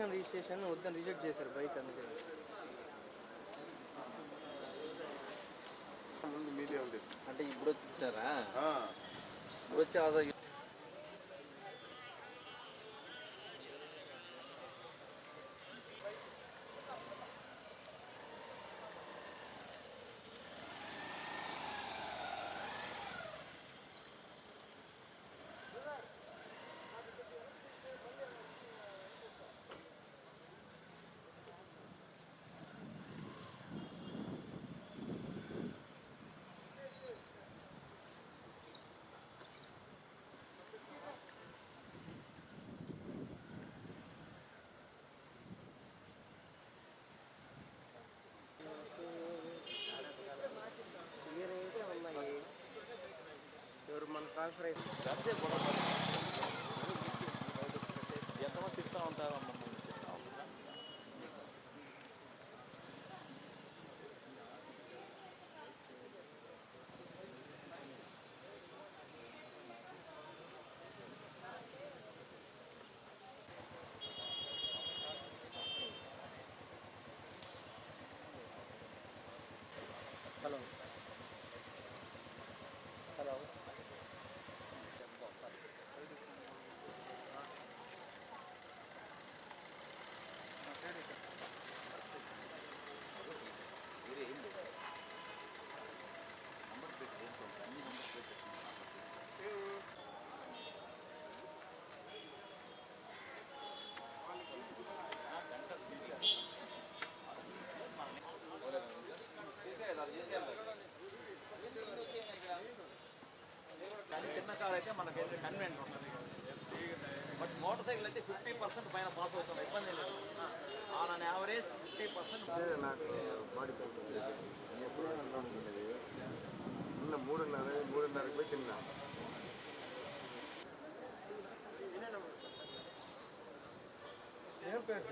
Telangana registration వద్దని reject చేశారు bike అందుకే. అంటే ఇప్పుడు వచ్చి ఇచ్చారా ఆ, ఇప్పుడు వచ్చి ఎవరు మోటార్ సైకిల్ అయితే ఫిఫ్టీ పర్సెంట్ పైన పాస్ అవుతుంది ఇబ్బంది లేదు on an average fifty percent అదే నాకు బాడీ పెయిన్ వచ్చేసి నేను ఎప్పుడూ అనుకునేది నిన్న మూడున్నర మూడున్నరకి పోయి తిన్నా ఏం పేరు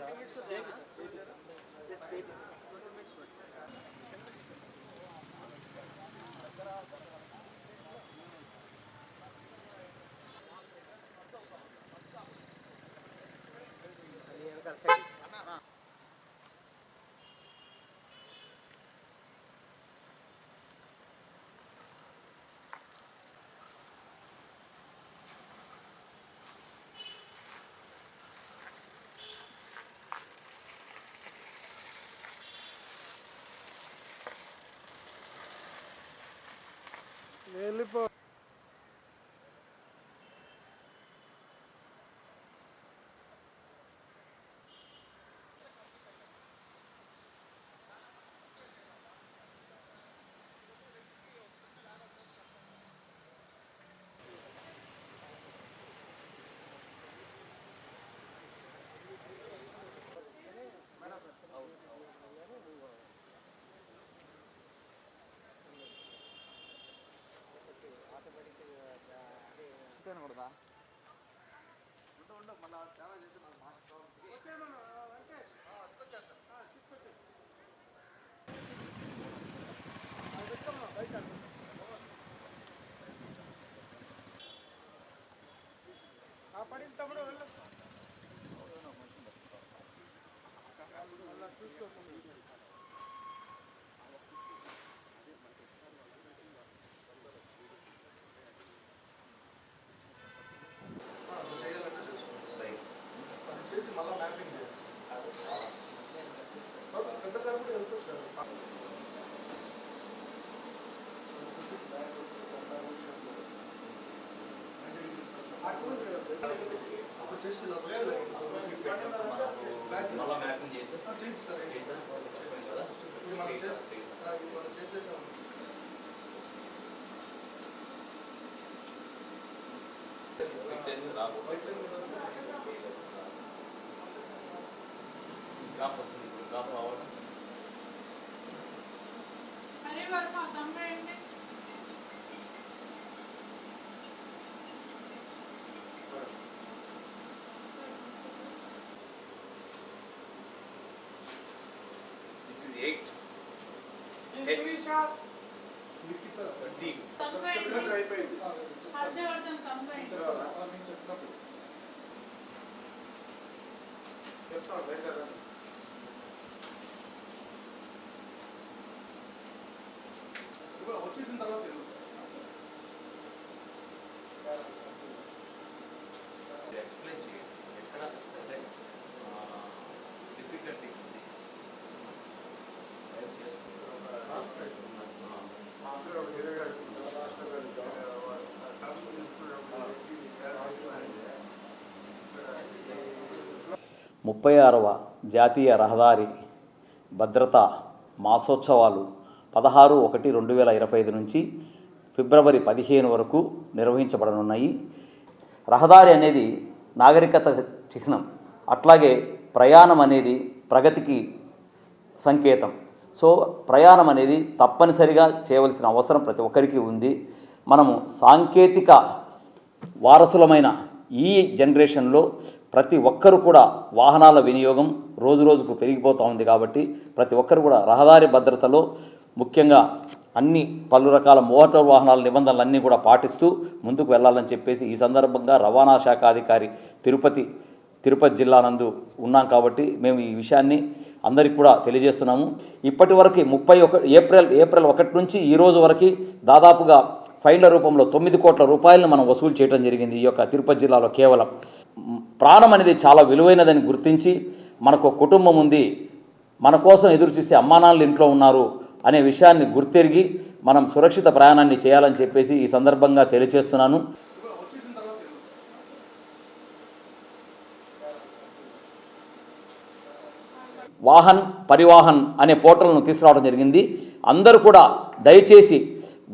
సార్ వెళ్ళిపో. పడింది తమ్ముడు వెళ్ళు. చూసుకోకుండా మళ్ళీ మ్యాపింగ్ చేయాలి. పెద్ద కారు కూడా వెళ్తుంది సార్ అప్పుడు చేసి మళ్ళా మ్యాపింగ్ చేసి చేయండి. సార్ కదా. చేస్తే మనం చేసేసాం. గ్రాఫ్ వస్తుంది ఇప్పుడు గ్రాఫ్ రావాలి. అరే వరకు ఆ తమ్ముడు ఏంటి? This is eight H D తమ్ముడు ఏంటి? అయిపోయింది. హర్షవర్ధన్ చెప్పినప్పుడు చెప్తాను ముప్పై ఆరవ జాతీయ రహదారి భద్రతా మాసోత్సవాలు పదహారు ఒకటి రెండు వేల ఇరవై ఐదు నుంచి ఫిబ్రవరి పదిహేను వరకు నిర్వహించబడనున్నాయి. రహదారి అనేది నాగరికత చిహ్నం అట్లాగే ప్రయాణం అనేది ప్రగతికి సంకేతం. సో ప్రయాణం అనేది తప్పనిసరిగా చేయవలసిన అవసరం ప్రతి ఒక్కరికి ఉంది. మనము సాంకేతిక వారసులమైన ఈ జనరేషన్లో ప్రతి ఒక్కరు కూడా వాహనాల వినియోగం రోజు రోజుకు పెరిగిపోతూ ఉంది కాబట్టి ప్రతి ఒక్కరు కూడా రహదారి భద్రతలో ముఖ్యంగా అన్ని పలు రకాల మోటార్ వాహనాల నిబంధనలన్నీ కూడా పాటిస్తూ ముందుకు వెళ్ళాలని చెప్పేసి ఈ సందర్భంగా రవాణా శాఖ అధికారి తిరుపతి తిరుపతి జిల్లా నందు ఉన్నాం కాబట్టి మేము ఈ విషయాన్ని అందరికి కూడా తెలియజేస్తున్నాము. ఇప్పటి వరకు ముప్పై ఒక ఏప్రిల్ ఏప్రిల్ ఒకటి నుంచి ఈ రోజు వరకు దాదాపుగా ఫైన్ల రూపంలో తొమ్మిది కోట్ల రూపాయలను మనం వసూలు చేయడం జరిగింది ఈ యొక్క తిరుపతి జిల్లాలో కేవలం. ప్రాణం అనేది చాలా విలువైనదని గుర్తించి మనకు కుటుంబం ఉంది మన కోసం ఎదురు చూసే అమ్మానాన్నలు ఇంట్లో ఉన్నారు అనే విషయాన్ని గుర్తెరిగి మనం సురక్షిత ప్రయాణాన్ని చేయాలని చెప్పేసి ఈ సందర్భంగా తెలియజేస్తున్నాను. వాహన్ పరివాహన్ అనే పోర్టల్ను తీసుకురావడం జరిగింది. అందరూ కూడా దయచేసి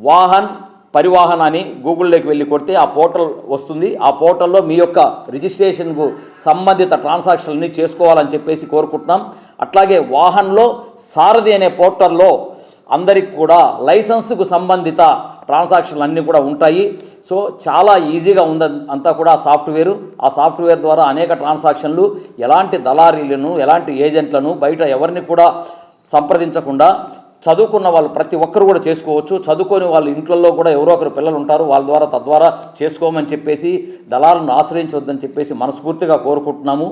వాహన్ పరివాహన అని గూగుల్లోకి వెళ్ళి కొడితే ఆ పోర్టల్ వస్తుంది. ఆ పోర్టల్లో మీ యొక్క రిజిస్ట్రేషన్కు సంబంధిత ట్రాన్సాక్షన్ని చేసుకోవాలని చెప్పేసి కోరుకుంటున్నాం. అట్లాగే వాహన్లో సారథి అనే పోర్టల్లో అందరికి కూడా లైసెన్స్కు సంబంధిత ట్రాన్సాక్షన్లు అన్నీ కూడా ఉంటాయి. సో చాలా ఈజీగా ఉంది అంతా కూడా సాఫ్ట్వేర్. ఆ సాఫ్ట్వేర్ ద్వారా అనేక ట్రాన్సాక్షన్లు ఎలాంటి దళారీలను ఎలాంటి ఏజెంట్లను బయట ఎవరిని కూడా సంప్రదించకుండా చదువుకున్న వాళ్ళు ప్రతి ఒక్కరు కూడా చేసుకోవచ్చు. చదువుకొని వాళ్ళ ఇంట్లో కూడా ఎవరో ఒకరు పిల్లలు ఉంటారు. వాళ్ళ ద్వారా తద్వారా చేసుకోమని చెప్పేసి దళాలను ఆశ్రయించవద్దని చెప్పేసి మనస్ఫూర్తిగా కోరుకుంటున్నాము.